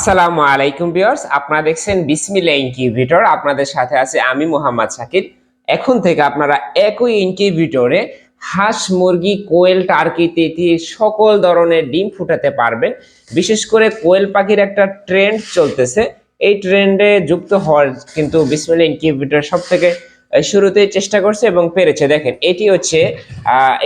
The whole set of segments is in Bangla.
আসসালামু আলাইকুম ভিউয়ার্স, আপনারা দেখছেন বিসমিল্লা ইনকিউবেটর। আপনাদের সাথে আছে আমি মোহাম্মদ সাকিব এখন থেকে আপনারা একই ইনকিউবেটরে হাঁস, মুরগি, কোয়েল, টার্কি, তিতি সকল ধরনের ডিম ফুটাতে পারবেন। বিশেষ করে কোয়েল পাখির একটা ট্রেন্ড চলতেছে। এই ট্রেন্ডে যুক্ত হওয়ার কিন্তু বিসমিল্লা ইনকিউবেটর সব থেকে শুরুতেই চেষ্টা করছে এবং পেরেছে। দেখেন, এটি হচ্ছে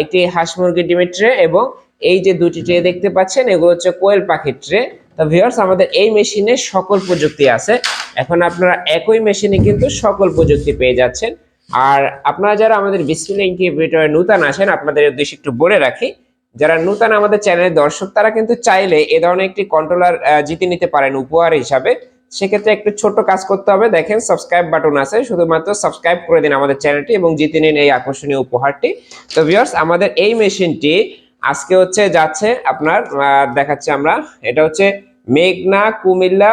একটি হাঁস মুরগির ডিমের ট্রে এবং এই যে দুটি ট্রে দেখতে পাচ্ছেন, এগুলো হচ্ছে কোয়েল পাখির ট্রে। তো ভিউয়ার্স আমাদের এই মেশিনে সকল প্রযুক্তি আছে। এখন আপনারা একই মেশিনে কিন্তু সকল প্রযুক্তি পেয়ে যাচ্ছেন। আর আপনারা যারা আমাদের বিসমিল্লা ইনকিউবেটরে নূতন আসেন আপনাদের উদ্দেশ্যে একটু বলে রাখি, যারা নূতন আমাদের চ্যানেলের দর্শক, তারা কিন্তু চাইলে এ ধরনের একটি কন্ট্রোলার জিতে নিতে পারেন উপহার হিসাবে। সেক্ষেত্রে একটু ছোট কাজ করতে হবে। দেখেন সাবস্ক্রাইব বাটন আছে, শুধুমাত্র সাবস্ক্রাইব করে দিন আমাদের চ্যানেলটি এবং জিতে নিন এই আকর্ষণীয় উপহারটি। তো ভিউয়ার্স আমাদের এই মেশিনটি আজকে হচ্ছে যাচ্ছে আপনার দেখাচ্ছে আমরা। এটা হচ্ছে মেঘনা কুমিল্লা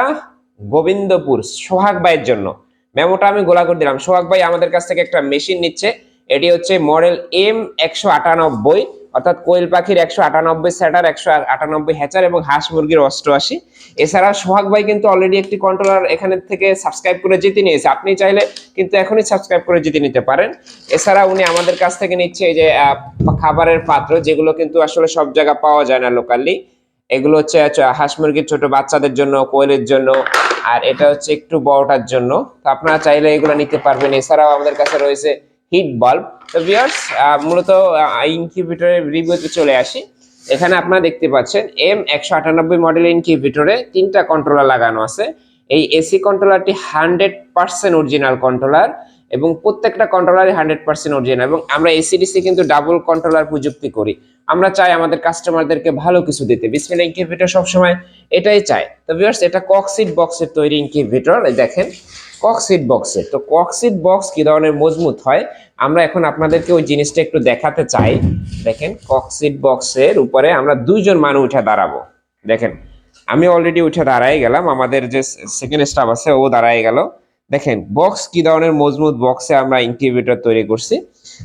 গোবিন্দপুর সোহাগ ভাইয়ের জন্য। মেমোটা আমি গোলা করে দিলাম। সোহাগ ভাই আমাদের কাছ থেকে একটা মেশিন নিচ্ছে। এটি হচ্ছে মডেল এম একশো আটানব্বই। অর্থাৎ কোয়েল পাখির একশো আটানব্বই স্যাটার, একশো আটানব্বই হ্যাচার এবং হাঁস মুরগির অষ্টআশি। এছাড়া সোহাগ ভাই কিন্তু অলরেডি একটি কন্ট্রোলার এখানে থেকে সাবস্ক্রাইব করে জিতে নিয়েছে। আপনি চাইলে কিন্তু এখনই সাবস্ক্রাইব করে জিতে নিতে পারেন। এছাড়া উনি আমাদের কাছ থেকে নিচ্ছে এই যে খাবারের পাত্র, যেগুলো কিন্তু আসলে সব জায়গা পাওয়া যায় না লোকালি এগুলো হচ্ছে হাঁস মুরগির ছোট বাচ্চাদের জন্য, কোয়েলের জন্য, আর এটা হচ্ছে একটু বড়টার জন্য। তো আপনারা চাইলে এগুলো নিতে পারবেন। এছাড়াও আমাদের কাছে রয়েছে হিট বাল্ব। তো ভিউয়ার্স মূলত ইনকিউবেটরের রিভিউতে চলে আসি। এখানে আপনারা দেখতে পাচ্ছেন এম একশো আটানব্বই মডেল ইনকিউবেটরে তিনটা কন্ট্রোলার লাগানো আছে। এই এসি কন্ট্রোলারটি হান্ড্রেড পার্সেন্ট অরিজিনাল কন্ট্রোলার এবং প্রত্যেকটা কন্ট্রোলারই হান্ড্রেড পার্সেন্ট অরিজিনাল এবং আমরা এসিডিসি কিন্তু ডাবল কন্ট্রোলার প্রযুক্তি করি। আমরা চাই আমাদের কাস্টমারদেরকে ভালো কিছু দিতে। বিসমিল্লা ইনকিউবেটর সবসময় এটাই চাই তো ভিউয়ার্স, এটা কক্সিট বক্সের তৈরি ইনকিউবেটর দেখেন। কক্সিট বক্সে তো কক্সিট বক্স কি ধরনের মজবুত হয়? আমরা এখন আপনাদেরকে ওই জিনিসটা একটু দেখাতে চাই। দেখেন কক্সিট বক্সের উপরে আমরা দুইজন মানুষ উঠে দাঁড়াবো। দেখেন, আমি অলরেডি উঠে দাঁড়াই গেলাম। আমাদের যে সেকেন্ড স্টাফ আছে, ও দাঁড়াই গেল। দেখেন বক্স কি ধরনের মজবুত বক্সে আমরা ইনকিউবেটর তৈরি করছি।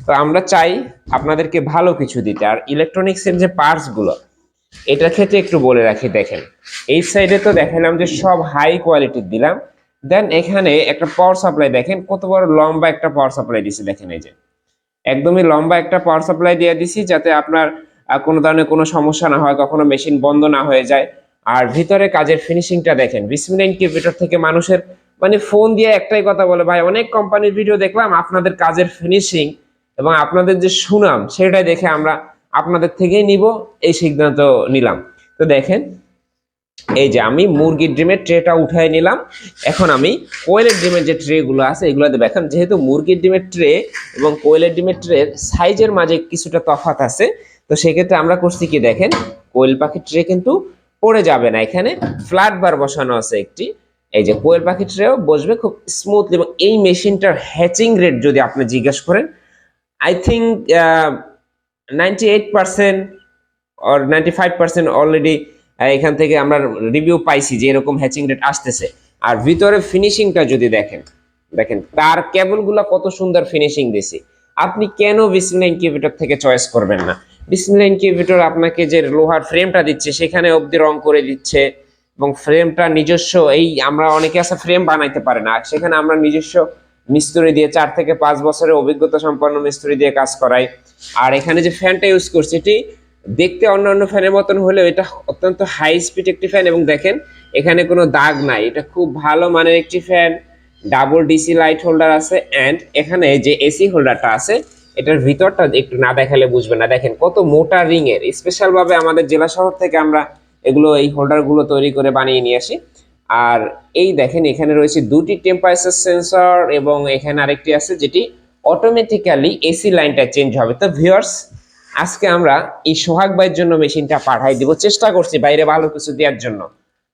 তো আমরা চাই আপনাদেরকে ভালো কিছু দিতে। আর ইলেকট্রনিক্সের যে পার্টসগুলো এটার ক্ষেত্রে একটু বলে রাখি, দেখেন। এই সাইডে তো দেখালাম যে সব হাই কোয়ালিটির দিলাম। দেন এখানে একটা পাওয়ার সাপ্লাই দেখেন, কত বড় লম্বা একটা পাওয়ার সাপ্লাই দিছি, দেখেন এই যে। একদমই লম্বা একটা পাওয়ার সাপ্লাই দিয়ে দিছি, যাতে আপনার কোনো ধরনের কোনো সমস্যা না হয়, কখনো মেশিন বন্ধ না হয়ে যায়। আর ভিতরে কাজের ফিনিশিংটা দেখেন বিসমিল্লা ইনকিউবেটর থেকে মানুষের মানে ফোন দিয়ে একটাই কথা বলে, ভাই, অনেক কোম্পানির ভিডিও দেখলাম, আপনাদের কাজের ফিনিশিং এবং আপনাদের যে সুনাম সেটা দেখে আমরা আপনাদের থেকেই নিব। এই সিদ্ধান্ত নিলাম। তো দেখেন এই যে আমি মুরগির ডিমের ট্রেটা উঠাই নিলাম। এখন আমি কোয়েলের ডিমের যে ট্রে গুলো আছে, এগুলো দেবো। এখন যেহেতু মুরগির ডিমের ট্রে এবং কোয়েলের ডিমের ট্রের সাইজের মাঝে কিছুটা তফাত আছে, তো সেক্ষেত্রে আমরা করছি কি দেখেন, কোয়েল পাখির ট্রে কিন্তু পড়ে যাবে না। এখানে ফ্ল্যাট বার বসানো আছে একটি। এই যে কোয়েল পাখির ট্রেও বসবে খুব স্মুথলি এবং এই মেশিনটার হ্যাচিং রেট যদি আপনি জিজ্ঞেস করেন I think ninety eight percent or ninety five percent already এখান থেকে আমরা রিভিউ পাইছি যে এরকম হ্যাচিং রেট আসতেছে। আর ভিতরে ফিনিশিংটা যদি দেখেন দেখেন, তার কেবলগুলো কত সুন্দর ফিনিশিং দিছি। আপনি কেন বিসমিল্লা ইনকিউবেটর থেকে চয়েস করবেন না? বিসমিল্লা ইনকিউবেটর আপনাকে যে লোহার ফ্রেমটা দিচ্ছে, সেখানে অবধি রং করে দিচ্ছে এবং ফ্রেমটা নিজস্ব, এই আমরা অনেকে আছে ফ্রেম বানাইতে পারে না। সেখানে আমরা নিজস্ব মিস্ত্রি দিয়ে চার থেকে পাঁচ বছরের অভিজ্ঞতা সম্পন্ন মিস্ত্রি দিয়ে কাজ করাই। আর এখানে যে ফ্যানটা ইউজ করছি, এটি দেখতে অন্যান্য ফ্যানের মতন হলেও এটা অত্যন্ত হাই স্পিড একটি ফ্যান এবং দেখেন, এখানে কোনো দাগ নাই। এটা খুব ভালো মানের একটি fan double DC light holder আছে অ্যান্ড এখানে যে এসি হোল্ডারটা আছে, এটার ভিতরটা একটু না দেখালে বুঝবে না। দেখেন কত মোটা রিং এর স্পেশাল ভাবে আমাদের জেলা শহর থেকে আমরা এগুলো, এই হোল্ডারগুলো তৈরি করে বানিয়ে নিয়ে আসি। আর এই দেখেন, এখানে রয়েছে দুটি টেম্পারেচার সেন্সর এবং এখানে আরেকটি আছে যেটি অটোমেটিক্যালি এসি লাইনটা চেঞ্জ হবে। তো ভিউয়ার্স আজকে আমরা এই সোহাগ ভাইয়ের জন্য মেশিনটা পাঠাই দিব। চেষ্টা করছি বাইরে ভালো কিছু দেওয়ার জন্য।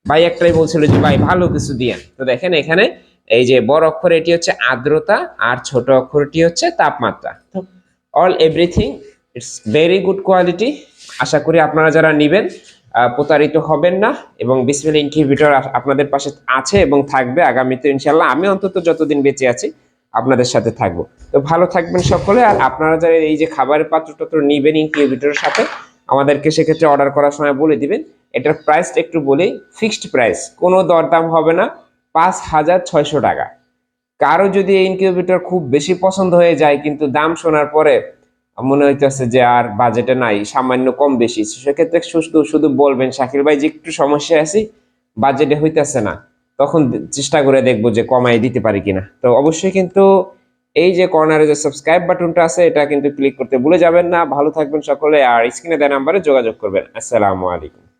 ভাই একটাই বলছিল যে ভাই ভালো কিছু দিয়েন তো দেখেন এখানে এই যে বড় অক্ষর এটি হচ্ছে আর্দ্রতা আর ছোট অক্ষরটি হচ্ছে তাপমাত্রা। All everything it's very good quality আশা করি আপনারা যারা নেবেন আহ, প্রতারিত হবেন না এবং বিসমিল ইনকিউবেটর আপনাদের পাশে আছে এবং থাকবে আগামীতে ইনশাল্লাহ আমি অন্তত যতদিন বেঁচে আছি আপনাদের সাথে থাকব। তো ভালো থাকবেন সকলে, আর আপনারা যারা এই যে খাবারের পাত্র টাত্র নিবেন ইনকিউবেটরের সাথে, আমাদেরকে সেক্ষেত্রে অর্ডার করার সময় বলে দিবেন। এটার প্রাইসটা একটু বলি ফিক্সড প্রাইস কোনো দরদাম হবে না, পাঁচ হাজার ছয়শো টাকা। কারও যদি এই ইনকিউবেটর খুব বেশি পছন্দ হয়ে যায়, কিন্তু দাম শোনার পরে মনে হইতেছে যে আর বাজেটে নাই, সামান্য কম বেশি, সেক্ষেত্রে শুধু শুধু বলবেন, শাকিল ভাই, যে একটু সমস্যা আছি বাজেটে হইতেছে না। তখন চেষ্টা করে দেখব যে কমাই দিতে পারি কিনা। তো অবশ্যই কিন্তু এই যে কর্নারে যে সাবস্ক্রাইব বাটনটা আছে, এটা কিন্তু ক্লিক করতে ভুলে যাবেন না। ভালো থাকবেন সকলে, আর স্ক্রিনে দেওয়া নাম্বারে যোগাযোগ করবেন। আসসালামু আলাইকুম।